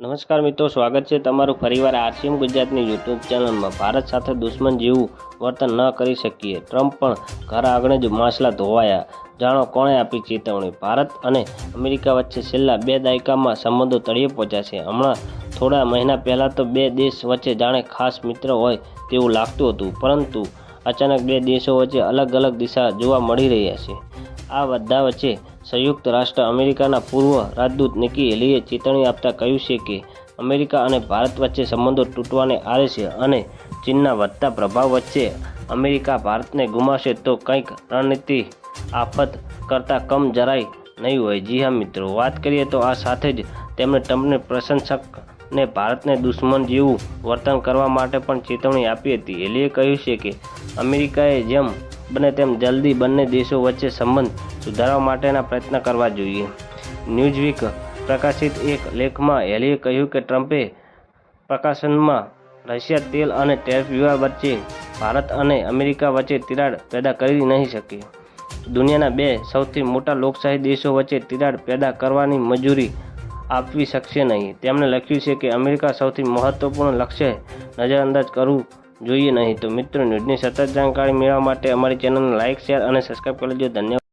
નમસ્કાર મિત્રો, સ્વાગત છે તમારું ફરીવાર આરસીએમ ગુજરાતની યુટ્યુબ ચેનલમાં. ભારત સાથે દુશ્મન જેવું વર્તન ન કરી શકીએ. ટ્રમ્પ પણ ઘર આગળ જ માછલા ધોવાયા. જાણો કોણે આપી ચેતવણી? ભારત અને અમેરિકા વચ્ચે છેલ્લા બે દાયકામાં સંબંધો તળિયે પહોંચ્યા છે. હમણાં થોડા મહિના પહેલાં તો બે દેશ વચ્ચે જાણે ખાસ મિત્ર હોય તેવું લાગતું હતું. પરંતુ અચાનક બે દેશો વચ્ચે અલગ અલગ દિશા જોવા મળી રહ્યા છે. આ બધા વચ્ચે સંયુક્ત રાષ્ટ્ર અમેરિકાના પૂર્વ રાજદૂત નિકી હેલીએ ચેતવણી આપતા કહ્યું છે કે, અમેરિકા અને ભારત વચ્ચે સંબંધો તૂટવાને આરે છે અને ચીનના વધતા પ્રભાવ વચ્ચે અમેરિકા ભારતને ગુમાવશે તો કંઈક રણનીતિ આફત કરતાં કમ જરાય નહીં હોય. જી હા મિત્રો, વાત કરીએ તો આ સાથે જ તેમણે ટ્રમ્પને પ્રશંસકને ભારતને દુશ્મન જેવું વર્તન કરવા માટે પણ ચેતવણી આપી હતી. હેલીએ કહ્યું છે કે, અમેરિકાએ જેમ બને તેમ જલ્દી બંને દેશો વચ્ચે સંબંધ સુધારવા માટેના પ્રયત્ન કરવા જોઈએ. ન્યૂઝવીક પ્રકાશિત એક લેખમાં હેલીએ કહ્યું કે ટ્રમ્પે પ્રકાશનમાં રશિયા તેલ અને ટેરિફ વિવાદ વચ્ચે ભારત અને અમેરિકા વચ્ચે તિરાડ પેદા કરી નહીં શકે. દુનિયાના બે સૌથી મોટા લોકશાહી દેશો વચ્ચે તિરાડ પેદા કરવાની મંજૂરી આપવી શકશે નહીં. તેમણે લખ્યું છે કે અમેરિકા સૌથી મહત્વપૂર્ણ લક્ષ્ય નજરઅંદાજ કરવું જોઈએ નહીં. તો મિત્રો, ન્યૂઝની સતત જાણકારી મેળવવા માટે અમારી ચેનલને લાઇક શેર અને સબસ્ક્રાઈબ કરી લેજો. ધન્યવાદ.